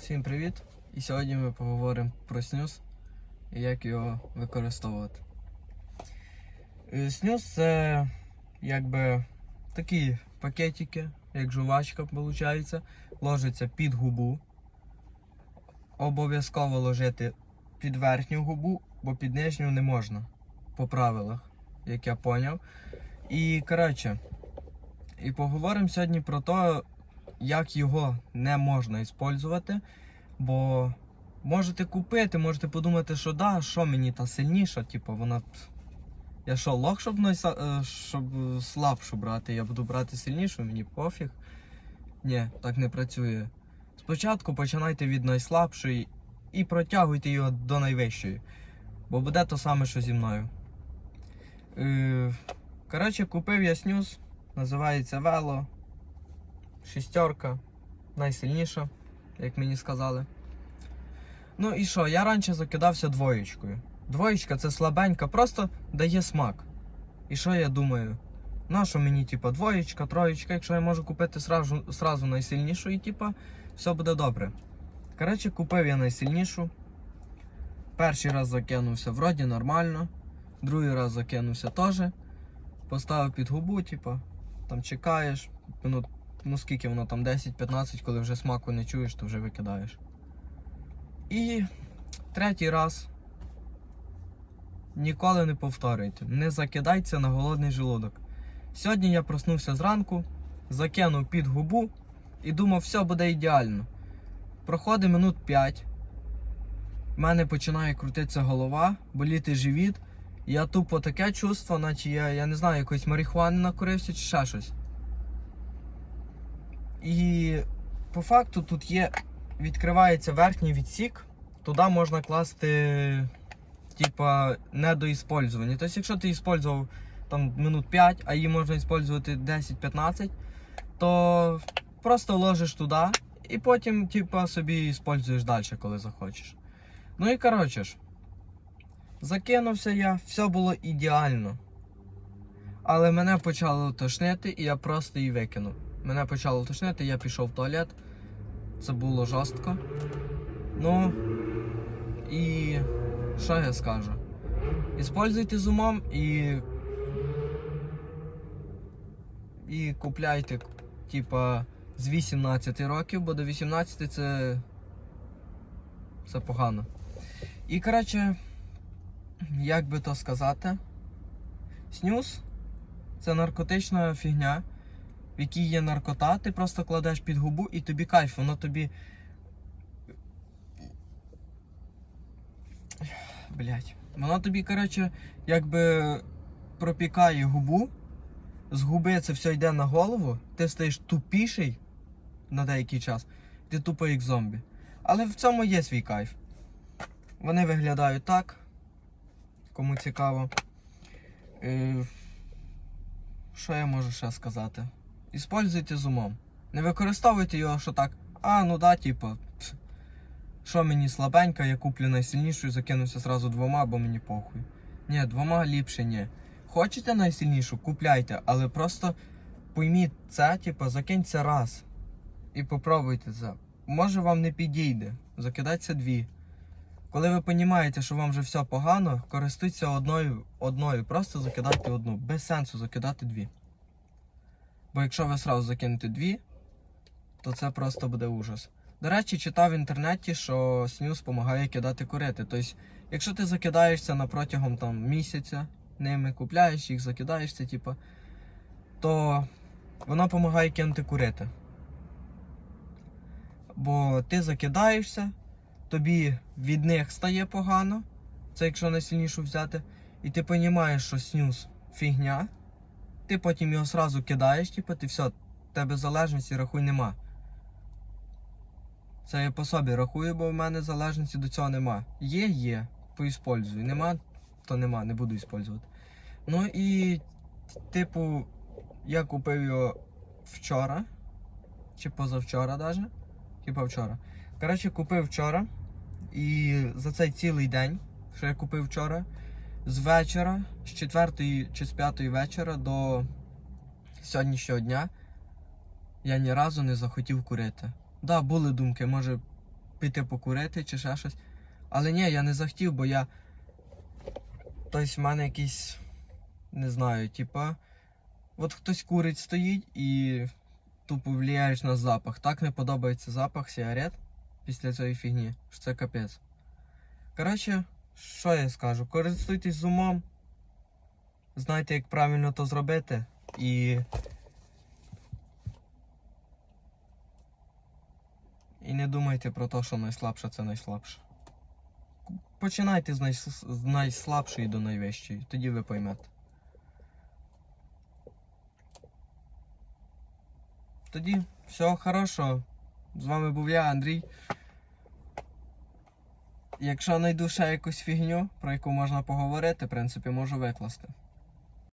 Всім привіт! І сьогодні ми поговоримо про снюс і як його використовувати. Е, Снюс це якби такі пакетики, як жувачка, виходить, ложиться під губу. Обов'язково ложити під верхню губу, бо під нижню не можна по правилах, як я поняв. І коротше, і поговоримо сьогодні про те, як його не можна використовувати, бо можете купити, можете подумати, що да, що мені та сильніша, типу, вона. Я що, лох, щоб, е, щоб слабшу брати, я буду брати сильнішу, мені пофіг. Ні, так не працює. Спочатку починайте від найслабшої і протягуйте його до найвищої. Бо буде то саме, що зі мною. Е, коротше, купив я снюс, називається Вело. Шістерка. Найсильніша, як мені сказали. Ну і що, я раніше закидався двоєчкою. Двоєчка це слабенька, просто дає смак. І що я думаю? Нащо мені, типа, двоєчка, троєчка, якщо я можу купити сразу, сразу найсильнішу і типа, все буде добре. Коротше, купив я найсильнішу. Перший раз закинувся вроді нормально. Другий раз закинувся теж. Поставив під губу, типа, там чекаєш, минут, ну скільки воно там, 10-15, коли вже смаку не чуєш, то вже викидаєш. І третій раз ніколи не повторюйте. Не закидайте на голодний желудок. Сьогодні я проснувся зранку, закинув під губу і думав, все буде ідеально. Проходить минут 5. В мене починає крутитися голова, боліти живіт. Я тупо таке чувство, наче я, я не знаю, якоїсь марихуани накурився чи ще щось. І по факту тут є, відкривається верхній відсік, туди можна класти, типа, недоіспользовані. Тобто, якщо ти іспользував там минут 5, а її можна іспользувати 10-15, то просто ложиш туди і потім, типа, собі іспользуєш далі, коли захочеш. Ну і коротше ж. Закинувся я, все було ідеально. Але мене почало тошнити, і я просто її викинув. Мене почало тошнити, я пішов в туалет. Це було жорстко. Ну і що я скажу? Іспользуйте з умом і. І купляйте, типа, з 18 років, бо до 18 це. Це погано. І коротше як би то сказати, снюс це наркотична фігня, в якій є наркота, ти просто кладеш під губу і тобі кайф, воно тобі. Блять. Воно тобі, коротше, якби пропікає губу, з губи це все йде на голову, ти стаєш тупіший на деякий час, ти тупо як зомбі. Але в цьому є свій кайф. Вони виглядають так кому цікаво. Е, Що я можу ще сказати? Іспользуйте з умом. Не використовуйте його, що так. А, ну да, типу. Що мені слабенька, я куплю найсильнішу і закинуся зразу двома, бо мені похуй. Ні, двома ліпше ні. Хочете найсильнішу, купляйте, але просто пойміть це, типу, закиньте раз. І попробуйте це. Може вам не підійде. Закидайте дві. Коли ви розумієте, що вам вже все погано, користуйтеся одною, одною. Просто закидайте одну. Без сенсу закидати дві. Бо якщо ви одразу закинете дві, то це просто буде ужас. До речі, читав в інтернеті, що снюс допомагає кидати курити. Тобто, якщо ти закидаєшся на протягом там, місяця, ними купляєш їх, закидаєшся, типу, то воно допомагає кинути курити. Бо ти закидаєшся, тобі від них стає погано, це якщо найсильнішу взяти, і ти розумієш, що снюс фігня, ти потім його сразу кидаєш, типу, ти все, тебе залежності рахуй нема. Це я по собі рахую, бо в мене залежності до цього нема. Є, є, поіспользую. Нема, то нема, не буду іспользувати. Ну і, типу, я купив його вчора, чи позавчора навіть. Хіба вчора. Коротше, купив вчора. І за цей цілий день, що я купив вчора, з вечора, з 4 чи з 5 вечора до сьогоднішнього дня я ні разу не захотів курити. Да, були думки, може піти покурити чи ще щось. Але ні, я не захотів, бо я. Тобто в мене якийсь. Не знаю, типа. От хтось курить стоїть і тупо влияєш на запах. Так не подобається запах сигарет після цієї фігні, що це капець. Коротше, що я скажу? Користуйтесь з умом. Знайте, як правильно то зробити. І. І не думайте про те, що найслабше це найслабше. Починайте з, найс... з найслабшої до найвищої, тоді ви поймете. Тоді всього хорошого. З вами був я, Андрій. Якщо знайду ще якусь фігню, про яку можна поговорити, в принципі, можу викласти.